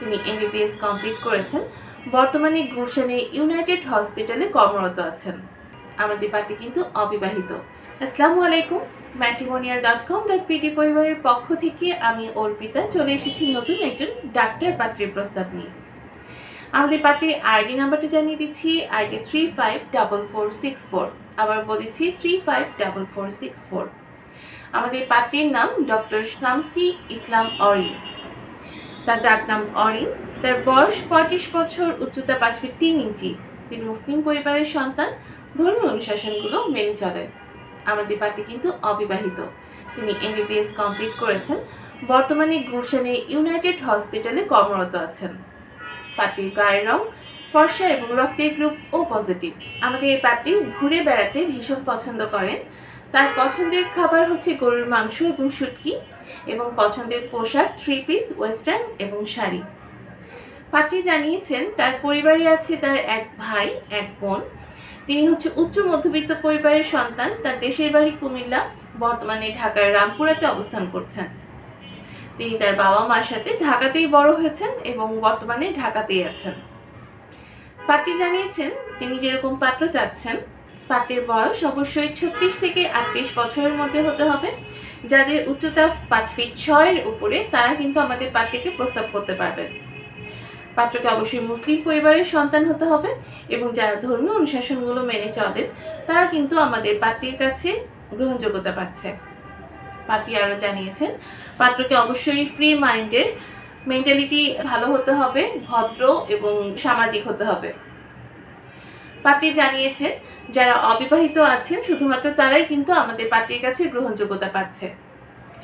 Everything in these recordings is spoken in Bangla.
তিনি এমবিবিএস কমপ্লিট করেছেন। বর্তমানে গুলশানে ইউনাইটেড হসপিটালে কর্মরত আছেন। আমাদের পার্টি কিন্তু অবিবাহিত। আসসালামু আলাইকুম matrimonial dot com dot PT পরিবারের পক্ষ থেকে আমি অর্পিতা। চলে এসেছি নতুন একজন ডাক্তার পাত্রীর প্রস্তাব নিয়ে। আমাদের পাত্রীর আইডি নাম্বারটা জানিয়ে দিচ্ছি ID three five double four six four আবার বলেছি three five double four six four আমাদের পাত্রীর নাম ডক্টর শামসি ইসলাম অরিন। তার ডাক নাম অরিন। তার বয়স পঁয়ত্রিশ বছর, উচ্চতা পাঁচ ফিট তিন ইঞ্চি। তিনি মুসলিম পরিবারের সন্তান। ধর্মীয় অনুশাসনগুলো মেনে চলেন। আমাদের পার্টি কিন্তু অবিবাহিত। তিনি এমবিবিএস কমপ্লিট করেছেন। বর্তমানে গুলশানে ইউনাইটেড হসপিটালে কর্মরত আছেন। পার্টির গায়ের রং ফর্সা এবং রক্তের গ্রুপ ও পজিটিভ। আমাদের এই পার্টি ঘুরে বেড়াতে ভীষণ পছন্দ করেন। তার পছন্দের খাবার হচ্ছে গরুর মাংস এবং শুটকি। এবং পছন্দের পোশাক থ্রি পিস ওয়েস্টার্ন এবং শাড়ি। পাত্রী জানিয়েছেন, তার পরিবারে আছে তার এক ভাই, এক বোন। তিনি হচ্ছে উচ্চ মধ্যবিত্ত পরিবারের সন্তান। তার দেশের বাড়ি কুমিল্লা, বর্তমানে ঢাকার রামপুরাতে অবস্থান করছেন। তিনি তার বাবা মার সাথে ঢাকাতেই বড় হয়েছেন এবং বর্তমানে ঢাকাতেই আছেন। পাত্রী জানিয়েছেন, তিনি যেরকম পাত্র চাচ্ছেন, পাত্রের বয়স অবশ্যই ছত্রিশ থেকে আটত্রিশ বছরের মধ্যে হতে হবে। যাদের উচ্চতা পাঁচ ফিট ছয়ের উপরে, তারা কিন্তু আমাদের পাত্রীকে প্রস্তাব করতে পারবেন। পাত্রকে অবশ্যই মুসলিম পরিবারের সন্তান হতে হবে এবং যারা ধর্মীয় অনুশাসনগুলো মেনে চলেন, তারা কিন্তু আমাদের পাত্রীর কাছে গ্রহণযোগ্যতা পাচ্ছে। পাত্রী আরও জানিয়েছেন, পাত্রকে অবশ্যই ফ্রি মাইন্ডের মেন্টালিটি ভালো হতে হবে, ভদ্র এবং সামাজিক হতে হবে। পাত্রী জানিয়েছেন, যারা অবিবাহিত আছেন, শুধুমাত্র তারাই কিন্তু আমাদের পাত্রীর কাছে গ্রহণযোগ্যতা পাচ্ছে।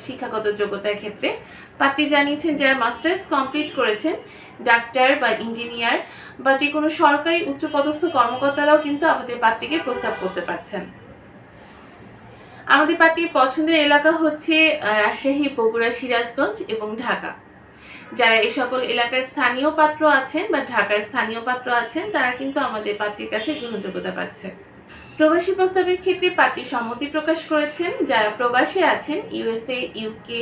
শিক্ষাগত যোগ্যতার ক্ষেত্রে পাত্রী জানিয়েছেন, যারা মাস্টার্স কমপ্লিট করেছেন, ডাক্তার বা ইঞ্জিনিয়ার বা যে কোনো সরকারি উচ্চপদস্থ কর্মকর্তারাও কিন্তু আমাদের পাত্রীকে প্রস্তাব করতে পারছেন। আমাদের পাত্রীর পছন্দের এলাকা হচ্ছে রাজশাহী, বগুড়া, সিরাজগঞ্জ এবং ঢাকা। যারা এই সকল এলাকার স্থানীয় পাত্র আছেন বা ঢাকার স্থানীয় পাত্র আছেন, তারা কিন্তু আমাদের পাত্রীর কাছে গ্রহণযোগ্যতা পাচ্ছে। প্রবাসী প্রস্তাবের ক্ষেত্রে পাত্রী সম্মতি প্রকাশ করেছেন। যারা প্রবাসে আছেন, ইউএসএ, ইউকে,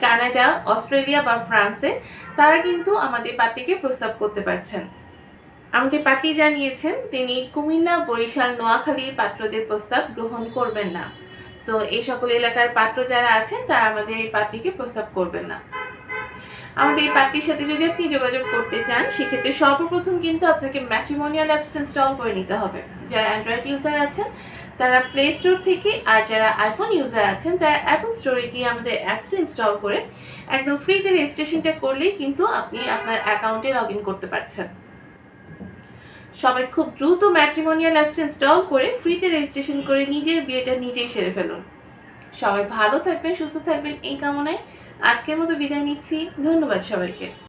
কানাডা, অস্ট্রেলিয়া বা ফ্রান্সে, তারা কিন্তু আমাদের পাত্রীকে প্রস্তাব করতে পারছেন। আমাদের পাত্রী জানিয়েছেন, তিনি কুমিল্লা, বরিশাল নোয়াখালী পাত্রদের প্রস্তাব গ্রহণ করবেন না। সো, এই সকল এলাকার পাত্র যারা আছেন, তারা আমাদের এই পাত্রীকে প্রস্তাব করবেন না। আমাদের এই পার্টির সাথে যদি আপনি যোগাযোগ করতে চান, সেক্ষেত্রে সর্বপ্রথম কিন্তু আপনাকে ম্যাট্রিমোনিয়াল অ্যাপসটা ইনস্টল করে নিতে হবে। যারা অ্যান্ড্রয়েড ইউজার আছেন, তারা প্লে স্টোর থেকে আর যারা আইফোন ইউজার আছেন, তারা অ্যাপল স্টোরে গিয়ে আমাদের অ্যাপসটা ইনস্টল করে একদম ফ্রিতে রেজিস্ট্রেশনটা করলেই কিন্তু আপনি আপনার অ্যাকাউন্টে লগ ইন করতে পারছেন। সবাই খুব দ্রুত ম্যাট্রিমোনিয়াল অ্যাপসটা ইনস্টল করে ফ্রিতে রেজিস্ট্রেশন করে নিজের বিয়েটা নিজেই সেরে ফেলুন। সবাই ভালো থাকবেন, সুস্থ থাকবেন, এই কামনায় আজকের মতো বিদায় নিচ্ছি। ধন্যবাদ সবাইকে।